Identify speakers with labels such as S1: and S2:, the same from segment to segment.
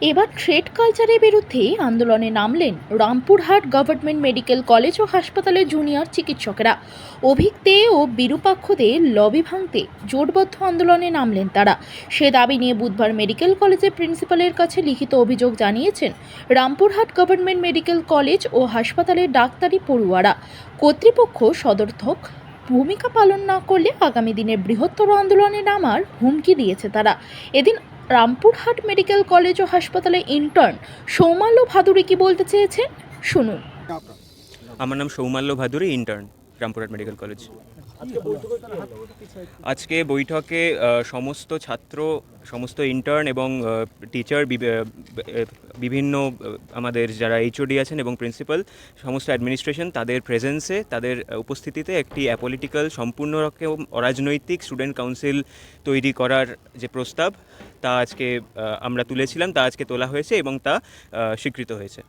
S1: এবার ট্রেড কালচারের বিরুদ্ধে আন্দোলনে নামলেন রামপুরহাট গভর্নমেন্ট মেডিকেল কলেজ ও হাসপাতালের জুনিয়র চিকিৎসকেরা। অভিজ্ঞে ও বিরূপাক্ষদের লবি ভাঙতে জোটবদ্ধ আন্দোলনে নামলেন তারা। সে দাবি নিয়ে বুধবার মেডিকেল কলেজের প্রিন্সিপালের কাছে লিখিত অভিযোগ জানিয়েছেন রামপুরহাট গভর্নমেন্ট মেডিকেল কলেজ ও হাসপাতালের ডাক্তারি পড়ুয়ারা। কর্তৃপক্ষ সদর্থক, ভূমিকা পালন না করলে আগামী দিনে বৃহত্তর আন্দোলনে নামার হুমকি দিয়েছে তারা। এদিন রামপুরহাট মেডিকেল কলেজ ও হাসপাতালে ইন্টার্ন সৌমাল্য ভাদুরী কি বলতে চেয়েছেন? শুনুন।
S2: আমার নাম Soumalya Bhaduri intern Rampurhat medical college. আজকে বৈঠকে সমস্ত ছাত্র, সমস্ত ইন্টার্ন এবং টিচার বিভিন্ন আমাদের যারা এইচওডি আছেন এবং প্রিন্সিপাল সমস্ত অ্যাডমিনিস্ট্রেশন তাদের প্রেজেন্সে তাদের উপস্থিতিতে একটি অ্যাপলিটিক্যাল সম্পূর্ণ রকম অরাজনৈতিক স্টুডেন্ট কাউন্সিল তৈরি করার যে প্রস্তাব তা আজকে আমরা তুলেছিলাম, তা আজকে তোলা হয়েছে এবং তা স্বীকৃত হয়েছে।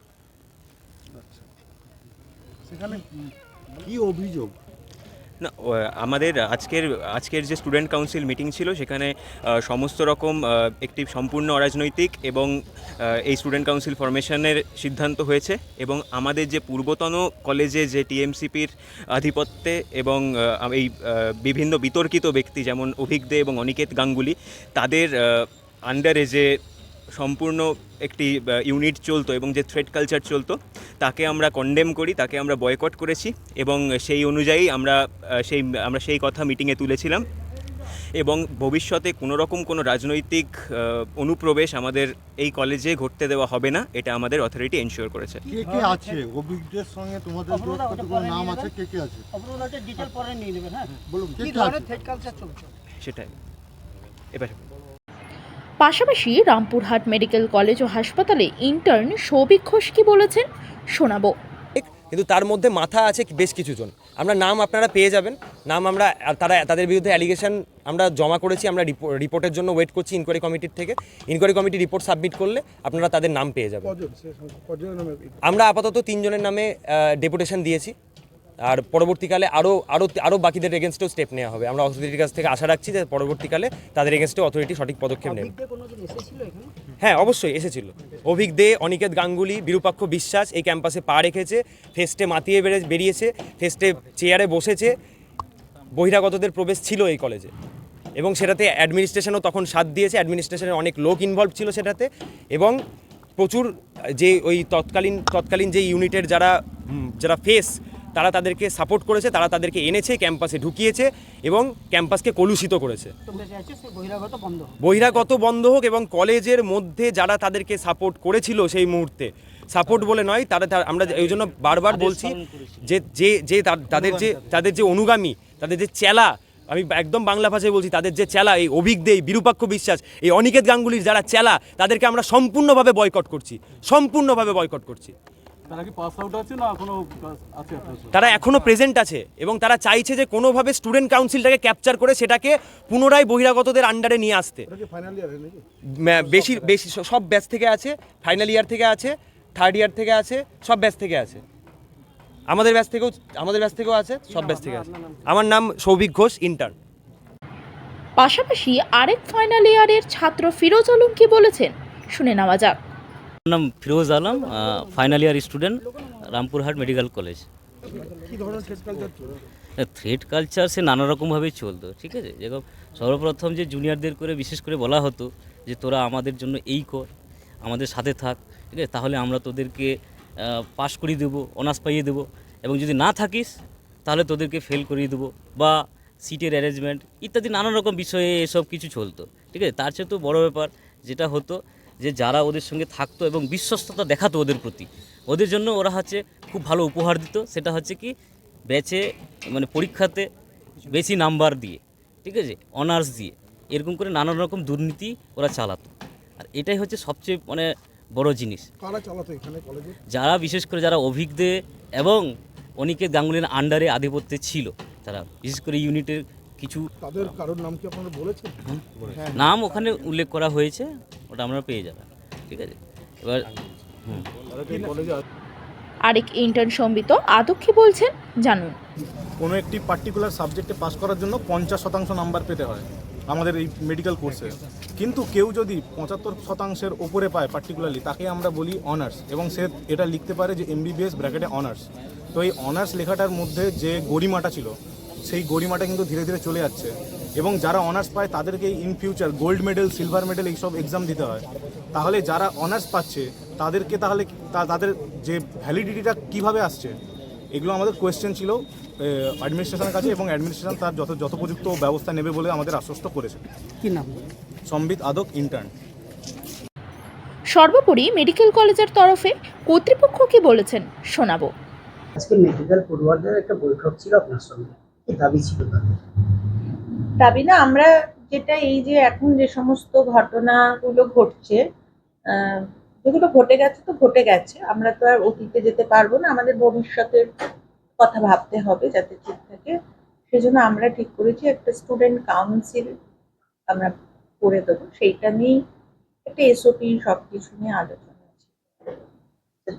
S3: সেখানে কি অভিযোগ?
S2: না আমাদের আজকের আজকের যে স্টুডেন্ট কাউন্সিল মিটিং ছিল, সেখানে সমস্ত রকম একটি সম্পূর্ণ অরাজনৈতিক এবং এই স্টুডেন্ট কাউন্সিল ফরমেশনের সিদ্ধান্ত হয়েছে এবং আমাদের যে পূর্বতন কলেজে যে টিএমসিপির আধিপত্যে এবং এই বিভিন্ন বিতর্কিত ব্যক্তি যেমন অভিজ্ঞ এবং অনিকেত গাঙ্গুলি, তাদের আন্ডারে যে সম্পূর্ণ একটি ইউনিট চলতো এবং যে থ্রেড কালচার চলতো তাকে আমরা কন্ডেম করি তাকে আমরা বয়কট করেছি এবং সেই অনুযায়ী আমরা সেই আমরা সেই কথা মিটিংয়ে তুলেছিলাম। এবং ভবিষ্যতে কোনো রকম কোনো রাজনৈতিক অনুপ্রবেশ আমাদের এই কলেজে ঘটতে দেওয়া হবে না এটা আমাদের অথরিটি এনশিওর করেছে।
S3: কে কে আছে? অভিজ্ঞদের সঙ্গে তোমাদের নাম আছে কে কে আছে?
S4: ডিটেল পরে নিয়ে নেবেন হ্যাঁ।
S3: বলুন কি
S4: ধরনের কালচার চলছে?
S2: সেটাই। এবার
S1: পাশাপাশি রামপুরহাট মেডিকেল কলেজ ও হাসপাতালে ইন্টার্ন সৌভিক ঘোষ কি বলেছেন শোনাবো।
S5: কিন্তু তার মধ্যে মাথা আছে বেশ কিছু জন আমরা নাম আপনারা পেয়ে যাবেন। নাম আমরা তারা তাদের বিরুদ্ধে অ্যালিগেশন আমরা জমা করেছি আমরা রিপোর্টের জন্য ওয়েট করছি ইনকোয়ারি কমিটির থেকে। ইনকোয়ারি কমিটি রিপোর্ট সাবমিট করলে আপনারা তাদের নাম পেয়ে যাবেন। আমরা আপাতত তিনজনের নামে ডেপুটেশন দিয়েছি। আর পরবর্তীকালে আরও আরও আরও বাকিদের এগেনস্টেও স্টেপ নেওয়া হবে। আমরা অথরিটির কাছ থেকে আশা রাখছি যে পরবর্তীকালে তাদের এগেনস্টেও অথরিটি সঠিক পদক্ষেপ নেবে। হ্যাঁ অবশ্যই এসেছিল। অভিক দে অনিকেত গাঙ্গুলি বিরূপাক্ষ বিশ্বাস এই ক্যাম্পাসে পা রেখেছে ফেস্টে মাতিয়ে বেড়ে বেরিয়েছে ফেস্টে চেয়ারে বসেছে। বহিরাগতদের প্রবেশ ছিল এই কলেজে এবং সেটাতে অ্যাডমিনিস্ট্রেশনও তখন সাথ দিয়েছে অ্যাডমিনিস্ট্রেশনের অনেক লোক ইনভলভ ছিল সেটাতে। এবং প্রচুর যে ওই তৎকালীন তৎকালীন যে ইউনিটের যারা যারা ফেস তারা তাদেরকে সাপোর্ট করেছে তারা তাদেরকে এনেছে ক্যাম্পাসে ঢুকিয়েছে এবং ক্যাম্পাসকে কলুষিত করেছে।
S4: বহিরাগত বন্ধ
S5: হোক এবং কলেজের মধ্যে যারা তাদেরকে সাপোর্ট করেছিল সেই মুহূর্তে। সাপোর্ট বলে নয় তারা তারা- আমরা এই জন্য বারবার বলছি যে যে যে তাদের যে তাদের যে অনুগামী তাদের যে চেলা আমি একদম বাংলা ভাষায় বলছি তাদের যে চেলা এই অভিজ্ঞ এই বিরূপাক্ষ বিশ্বাস এই অনিকেত গাঙ্গুলির যারা চেলা তাদেরকে আমরা সম্পূর্ণভাবে বয়কট করছি। সম্পূর্ণভাবে বয়কট করছি।
S6: তারা কি পাস আউট আছে না এখনও আছে
S5: তারা এখনও প্রেজেন্ট আছে এবং তারা চাইছে যে কোনোভাবে স্টুডেন্ট কাউন্সিলটাকে ক্যাপচার করে সেটাকে পুনরায় বহিরাগতদের আন্ডারে নিয়ে আসতে। বেশি বেশি সব ব্যাচ থেকে আছে ফাইনাল ইয়ার থেকে আছে থার্ড ইয়ার থেকে আছে সব ব্যাচ থেকে আছে। আমাদের ব্যাচ থেকেও আমাদের ব্যাচ থেকেও আছে সব ব্যাচ থেকে আছে। আমার নাম সৌভিক ঘোষ ইন্টার্ন
S1: পাশাপাশি আরেক ফাইনাল ইয়ারের ছাত্র ফিরোজ আলম কি বলেছেন? শুনে নেওয়া যাক।
S7: নাম Firoz Alam final year student Rampurhat medical college threat culture সে নানা রকমভাবেই চলতো, ঠিক আছে? যেরকম সর্বপ্রথম যে জুনিয়রদের করে বিশেষ করে বলা হতো যে, তোরা আমাদের জন্য এই কর, আমাদের সাথে থাক, ঠিক আছে? তাহলে আমরা তোদেরকে পাস করিয়ে দেবো অনার্স পাইয়ে দেবো। এবং যদি না থাকিস, তাহলে তোদেরকে ফেল করিয়ে দেবো। বা সিটের অ্যারেঞ্জমেন্ট ইত্যাদি নানা রকম বিষয়ে এসব কিছু চলতো, ঠিক আছে? তার চেয়ে তো বড় ব্যাপার যেটা হতো যে যারা ওদের সঙ্গে থাকতো এবং বিশ্বস্ততা দেখাতো ওদের প্রতি ওদের জন্য ওরা হচ্ছে খুব ভালো উপহার দিত। সেটা হচ্ছে কি ব্যাচে মানে পরীক্ষাতে বেশি নাম্বার দিয়ে ঠিক আছে অনার্স দিয়ে এরকম করে নানান রকম দুর্নীতি ওরা চালাতো। আর এটাই হচ্ছে সবচেয়ে মানে বড় জিনিস। যারা বিশেষ করে যারা অভিজ্ঞ এবং অনিকেত গাঙ্গুলির আন্ডারে আধিপত্যে ছিল তারা বিশেষ করে ইউনিটের কিছু
S3: তাদের কারোর নাম কি আপনারা বলেছেন?
S7: নাম ওখানে উল্লেখ করা হয়েছে ওটা আমরা পেয়ে যাবেন ঠিক আছে? এবার
S1: আরেক ইন্টার্ন সম্বিত আদক কি বলছেন জানুন।
S8: কোনো একটি পার্টিকুলার সাবজেক্টে পাস করার জন্য পঞ্চাশ শতাংশ নাম্বার পেতে হয় আমাদের এই মেডিকেল কোর্সে কিন্তু কেউ যদি পঁচাত্তর শতাংশের ওপরে পায় পার্টিকুলারলি তাকে আমরা বলি অনার্স এবং সে এটা লিখতে পারে যে এমবিবিএস ব্র্যাকেটে অনার্স তো এই অনার্স লেখাটার মধ্যে যে গরিমাটা ছিল সেই গরিমাটা কিন্তু ধীরে ধীরে চলে যাচ্ছে। এবং যারা অনার্স পায় তাদেরকে in future gold medal silver medal এইসব এক্সাম দিতে হয়। তাহলে যারা অনার্স পাচ্ছে তাদেরকে তাহলে তাদের যে ভ্যালিডিটিটা কীভাবে আসছে এগুলো আমাদের কোয়েশ্চেন ছিল অ্যাডমিনিস্ট্রেশনের কাছে এবং অ্যাডমিনিস্ট্রেশন তার যত যথোপযুক্ত ব্যবস্থা নেবে বলে আমাদের আশ্বস্ত করেছে।
S4: কি নাম?
S8: সম্বিত আদক ইন্টার্ন
S1: সর্বোপরি মেডিকেল কলেজের তরফে কর্তৃপক্ষ কি বলেছেন শোনাবো।
S9: আজকে মেডিকেল পড়ুয়াদের একটা বৈঠক ছিল আপনার সঙ্গে। দাবি ছিল তাদের?
S10: দাবি না আমরা যেটা এই যে এখন যে সমস্ত ঘটনাগুলো ঘটছে যেগুলো ঘটে গেছে তো ঘটে গেছে আমরা তো আর অতীতে যেতে পারব না আমাদের ভবিষ্যতের কথা ভাবতে হবে যাতে ঠিক থাকে। সেজন্য আমরা ঠিক করেছি একটা স্টুডেন্ট কাউন্সিল আমরা করে দেবো সেইটা নিয়েই একটা এসওপি সব কিছু নিয়ে আলোচনা আছে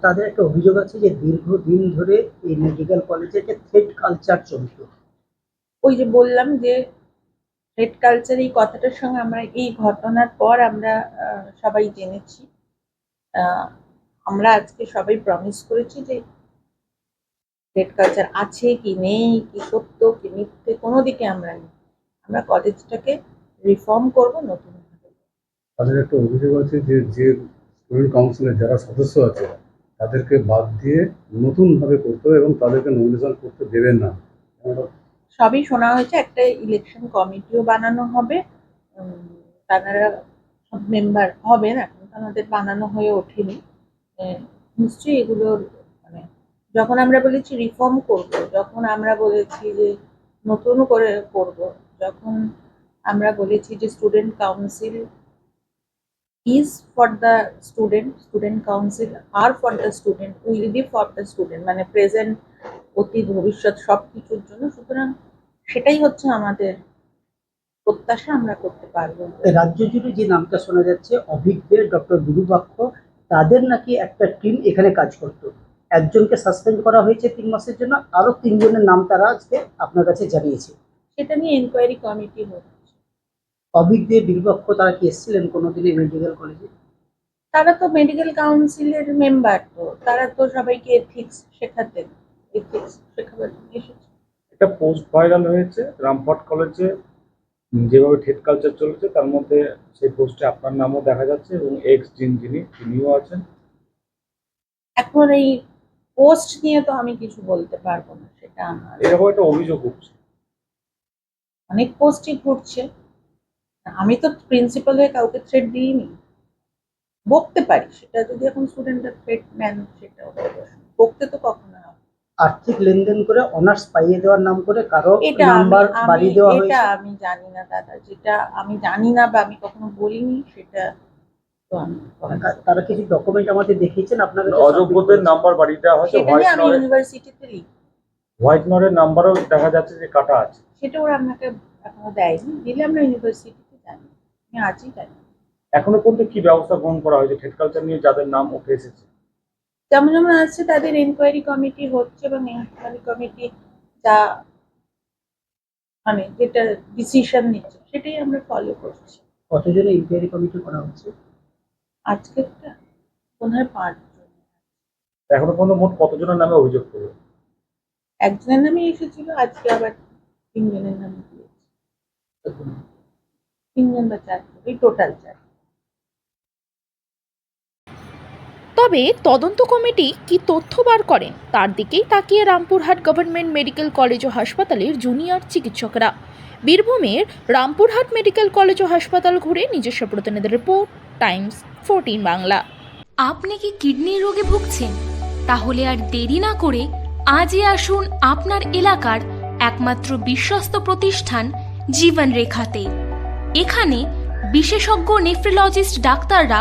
S9: তাদের একটা অভিযোগ আছে যে দীর্ঘদিন ধরে এই মেডিকেল কলেজে একটা থ্রেড কালচার চলতো।
S10: ওই যে বললাম যে রেড কালচার এই কথাটার সঙ্গে আমরা এই ঘটনার পর আমরা সবাই জেনেছি। আমরা আজকে সবাই প্রমিস করেছি যে রেড কালচার আছে কি নেই, কি সত্য, কি মিথ্যে, কোনো দিকে আমরা নেই। আমরা কলেজটাকে রিফর্ম করব, নতুন
S6: তাদের একটা অভিযোগ আছে যে যে স্টুডেন্ট কাউন্সিলের যারা সদস্য আছে, তাদেরকে বাদ দিয়ে নতুনভাবে করতে হবে এবং তাদেরকে নমিনেশন করতে দেবেন না।
S10: সবই শোনা হয়েছে, একটা ইলেকশন কমিটিও বানানো হবে। তারা সব মেম্বার হবেন এখন তো আমাদের বানানো হয়ে ওঠেনি। নিশ্চয়ই এগুলোর মানে যখন আমরা বলেছি রিফর্ম করব, যখন আমরা বলেছি যে নতুন করে করব, যখন আমরা বলেছি যে student council is for the student student council are for the student will be for the student মানে প্রেজেন্ট অতীত ভবিষ্যৎ সব কিছুর জন্য। সুতরাং সেটাই হচ্ছে আমাদের প্রত্যাশা আমরা করতে পারব।
S9: রাজ্য জুড়ে যে নামটা শোনা যাচ্ছে অভিজ্ঞদের ডক্টর বিরুপাক্ষ তাদের নাকি একটা টিম এখানে কাজ করতো। একজনকে সাসপেন্ড করা হয়েছে তিন মাসের জন্য আরও তিনজনের নাম তারা আজকে আপনার কাছে জানিয়েছে।
S10: সেটা নিয়ে এনকোয়ারি কমিটি হচ্ছে।
S9: অভিজ্ঞদের বিরুপাক্ষ তারা কি এসেছিলেন কোনোদিনই মেডিকেল কলেজে
S10: তারা তো মেডিকেল কাউন্সিলের মেম্বার তো। তারা তো সবাইকে এথিক্স শেখাতেন।
S6: একটা পোস্ট ভাইরাল হয়েছে রামপট কলেজে যেভাবে ঠেট কালচার চলেছে তার মধ্যে সেই পোস্টে আপনার নামও দেখা যাচ্ছে এবং এক্স জিন যিনি তিনিও আছেন।
S10: এখন এই পোস্ট নিয়ে তো আমি কিছু বলতে পারব না সেটা আমার
S6: এরকম একটা অভিযোগ উঠছে।
S10: অনেক পোস্টই ঘুরছে। আমি তো প্রিন্সিপাল হয়ে কাউকে থ্রেড দিইনি। বকতে পারি সেটা যদি এখন স্টুডেন্টরা থ্রেড নেন সেটা বকতে তো কখনো হবে
S9: আর্থিক লেনদেন করে অনার্স পাইয়ে দেওয়ার নাম করে
S10: কারও
S9: নাম্বার বাড়িয়ে দেওয়া
S10: এটা আমি জানি না দাদা যেটা আমি জানি না বা আমি কখনো বলিনি সেটা
S9: তারা কিছু ডকুমেন্ট আমাদের দেখিয়েছেন আপনাদের
S6: অযোগ্যদের নাম্বার বাড়িয়ে দেওয়া হয়েছে
S10: সেটা আমি ইউনিভার্সিটিতে লিখি।
S6: হোয়াইট নরের নাম্বারও দেখা যাচ্ছে যে কাটা আছে।
S10: সেটা ওরা আপনাকে এখনও দেয়নি দিলে আমরা ইউনিভার্সিটিতে জানি। আমি আজই জানি।
S6: এখনও পর্যন্ত কি ব্যবস্থা গ্রহণ করা হয়েছে? ঠেট কালচার নিয়ে যাদের নাম উঠে এসেছে।
S10: যেমন যেমন আছে তাদের এনকোয়ারি কমিটি হচ্ছে এবং এনকোয়ারি কমিটি যা মানে যেটা ডিসিশন নিচ্ছে সেটাই আমরা ফলো করছি।
S9: কতজনের ইনকোয়ারি কমিটি করা হচ্ছে?
S10: আজকেরটা মনে হয় পাঁচজন।
S6: এখনও পর্যন্ত মোট কতজনের নামে অভিযোগ করবে
S10: একজনের নামে এসেছিল আজকে আবার তিনজনের নামে দিয়েছে। তিনজন বা চারজন এই টোটাল চার
S1: তবে তদন্ত কমিটি কি তথ্য বার করেন, তার দিকেই তাকিয়ে রামপুরহাট গভর্নমেন্ট মেডিকেল কলেজ ও হাসপাতালের জুনিয়র চিকিৎসকরা। বীরভূমের রামপুরহাট মেডিকেল কলেজ ও হাসপাতাল ঘুরে নিজস্ব প্রতিনিধি রিপোর্ট, টাইমস, ফোরটিন বাংলা।
S11: আপনি কি কিডনির রোগে ভুগছেন? তাহলে আর দেরি না করে আজই আসুন আপনার এলাকার একমাত্র বিশ্বস্ত প্রতিষ্ঠান জীবন রেখাতে এখানে বিশেষজ্ঞ নেফ্রোলজিস্ট ডাক্তাররা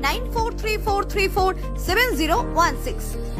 S12: 94343470016.